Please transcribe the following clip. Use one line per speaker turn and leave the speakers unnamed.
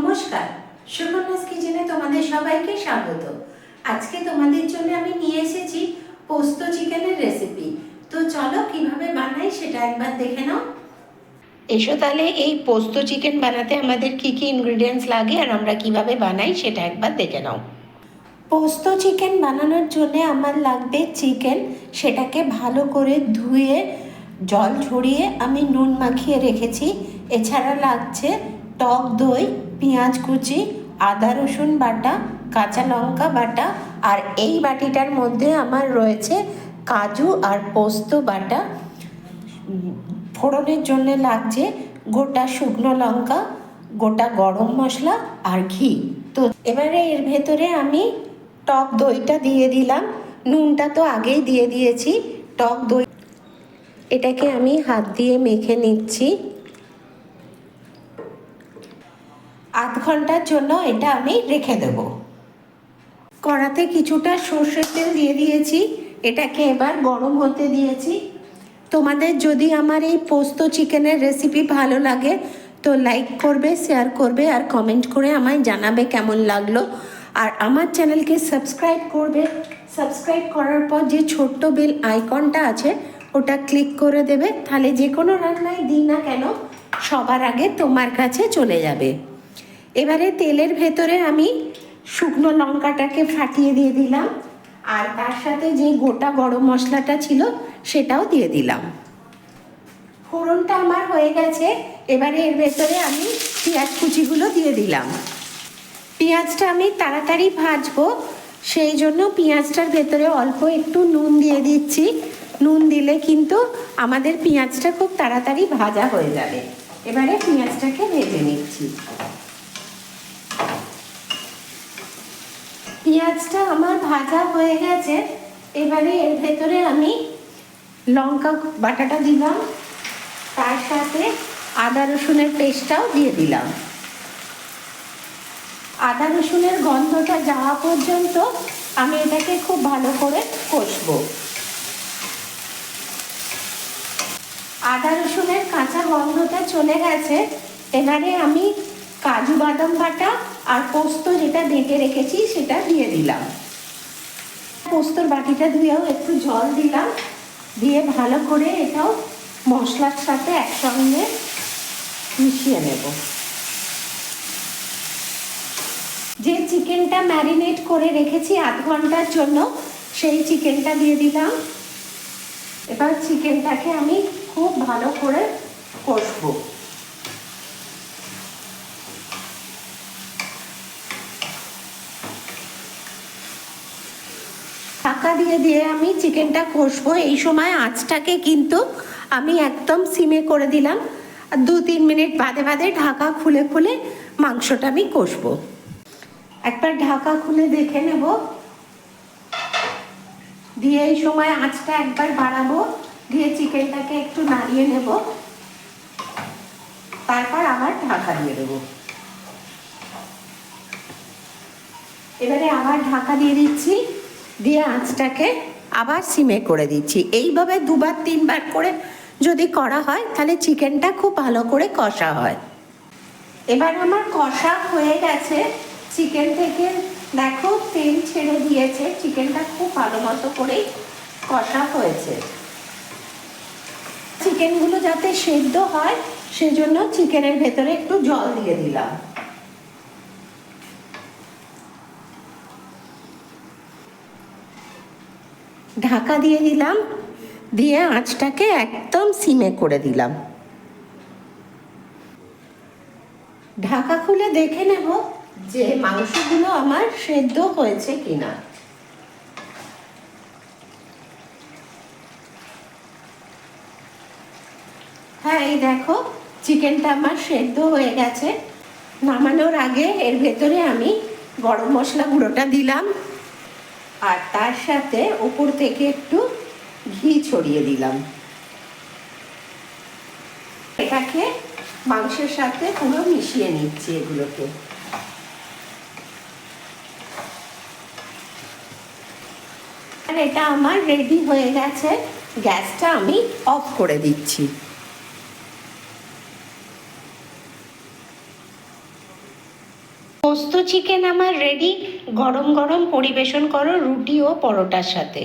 নমস্কার। সুকন্যাস কিচেনে তোমাদের সবাইকে স্বাগত। আজকে তোমাদের জন্য আমি নিয়ে এসেছি পোস্ত চিকেনের রেসিপি তো চলো কীভাবে বানাই সেটা একবার দেখে নাও। এসো তাহলে এই পোস্ত চিকেন বানাতে আমাদের কি কি ইনগ্রিডিয়েন্টস লাগে আর আমরা কীভাবে বানাই সেটা একবার দেখে নাও। পোস্ত চিকেন বানানোর জন্য আমার লাগবে চিকেন। সেটাকে ভালো করে ধুয়ে জল ঝরিয়ে আমি নুন মাখিয়ে রেখেছি। এছাড়া লাগছে টক দই, পেঁয়াজ কুচি, আদা রসুন বাটা, কাঁচা লঙ্কা বাটা আর এই বাটিটার মধ্যে আমার রয়েছে কাজু আর পোস্ত বাটা। ফোড়নের জন্য লাগছে গোটা শুকনো লঙ্কা, গোটা গরম মশলা আর ঘি। তো এবারে এর ভেতরে আমি টক দইটা দিয়ে দিলাম। নুনটা তো আগেই দিয়ে দিয়েছি। টক দই এটাকে আমি হাত দিয়ে মেখে নিচ্ছি আধ ঘণ্টার জন্য এটা আমি রেখে দেব। কড়াতে কিছুটা সর্ষের তেল দিয়ে দিয়েছি। এটাকে এবার গরম হতে দিয়েছি। তোমাদের যদি আমার এই পোস্ত চিকেনের রেসিপি ভালো লাগে, তো লাইক করবে শেয়ার করবে আর কমেন্ট করে আমায় জানাবে কেমন লাগল। আর আমার চ্যানেলকে সাবস্ক্রাইব করবে। সাবস্ক্রাইব করার পর যে ছোট্ট বেল আইকনটা আছে, ওটা ক্লিক করে দেবে। তাহলে যে কোনো রান্নায় দিই না কেন, সবার আগে তোমার কাছে চলে যাবে। এবারে তেলের ভেতরে আমি শুকনো লঙ্কাটাকে ফাটিয়ে দিয়ে দিলাম, আর তার সাথে যে গোটা গরম মশলাটা ছিল সেটাও দিয়ে দিলাম। ফোড়নটা আমার হয়ে গেছে, এবারে এর ভেতরে আমি পেঁয়াজ কুচিগুলো দিয়ে দিলাম। পেঁয়াজটা আমি তাড়াতাড়ি ভাজবো, সেই জন্য পেঁয়াজটার ভেতরে অল্প একটু নুন দিয়ে দিচ্ছি। নুন দিলে কিন্তু আমাদের পেঁয়াজটা খুব তাড়াতাড়ি ভাজা হয়ে যাবে। এবারে পেঁয়াজটাকে ভেজে নিচ্ছি। পেঁয়াজটা আমার ভাজা হয়ে গেছে। এবারে এর ভেতরে আমি লঙ্কা বাটাটা দিলাম। তার সাথে আদা রসুনের পেস্টটাও দিয়ে দিলাম। আদা রসুনের গন্ধটা যাওয়া পর্যন্ত আমি এটাকে খুব ভালো করে কষবো। আদা রসুনের কাঁচা গন্ধটা চলে গেছে। এবারে আমি কাজু বাদাম বাটা আর পোস্ত যেটা বেটে রেখেছি সেটা দিয়ে দিলাম। পোস্তর বাটিটা ধুয়েও একটু জল দিলাম। দিয়ে ভালো করে এটাও মশলার সাথে একসঙ্গে মিশিয়ে নেব। যে চিকেনটা ম্যারিনেট করে রেখেছি আধ ঘণ্টার জন্য, সেই চিকেনটা দিয়ে দিলাম। এবার চিকেনটাকে আমি খুব ভালো করে কষবো। ঢাকা দিয়ে দিয়ে আমি চিকেনটা কষবো। এই সময় আঁচটাকে কিন্তু আমি একদম সিমে করে দিলাম। দু তিন মিনিট বাদে বাদে ঢাকা খুলে খুলে মাংসটা আমি কষবো। একবার ঢাকা খুলে দেখে নেব। দিয়ে এই সময় আঁচটা একবার বাড়াবো। দিয়ে চিকেনটাকে একটু নাড়িয়ে নেব। তারপর আবার ঢাকা দিয়ে দেবো। এবারে আবার ঢাকা দিয়ে দিচ্ছি। দিয়ে আঁচটাকে আবার সিমে করে দিচ্ছি। এইভাবে দুবার, তিনবার করে যদি করা হয়, তাহলে চিকেনটা খুব ভালো করে কষা হয়। এবার আমার কষা হয়ে গেছে। চিকেন থেকে দেখো তেল ছেড়ে দিয়েছে। চিকেনটা খুব ভালো মতো করেই কষা হয়েছে। চিকেনগুলো যাতে সেদ্ধ হয়, সেজন্য চিকেনের ভেতরে একটু জল দিয়ে দিলাম। ঢাকা দিয়ে দিলাম, দিয়ে আঁচটাকে একদম সিমে করে দিলাম। ঢাকা খুলে দেখে নেব যে মাংসগুলো আমার সেদ্ধ হয়েছে কিনা। হ্যাঁ এই দেখো, চিকেনটা আমার সেদ্ধ হয়ে গেছে। নামানোর আগে এর ভেতরে আমি গরম মশলা গুঁড়োটা দিলাম। আর তার সাথে উপর থেকে একটু ঘি ছড়িয়ে দিলাম। এটাকে মাংসের সাথে পুরো মিশিয়ে নিচ্ছি এগুলোকে। আর এটা আমার রেডি হয়ে গেছে। গ্যাসটা আমি অফ করে দিচ্ছি। পোস্ত চিকেন আমার রেডি গরম গরম পরিবেশন করো রুটি ও পরোটার সাথে।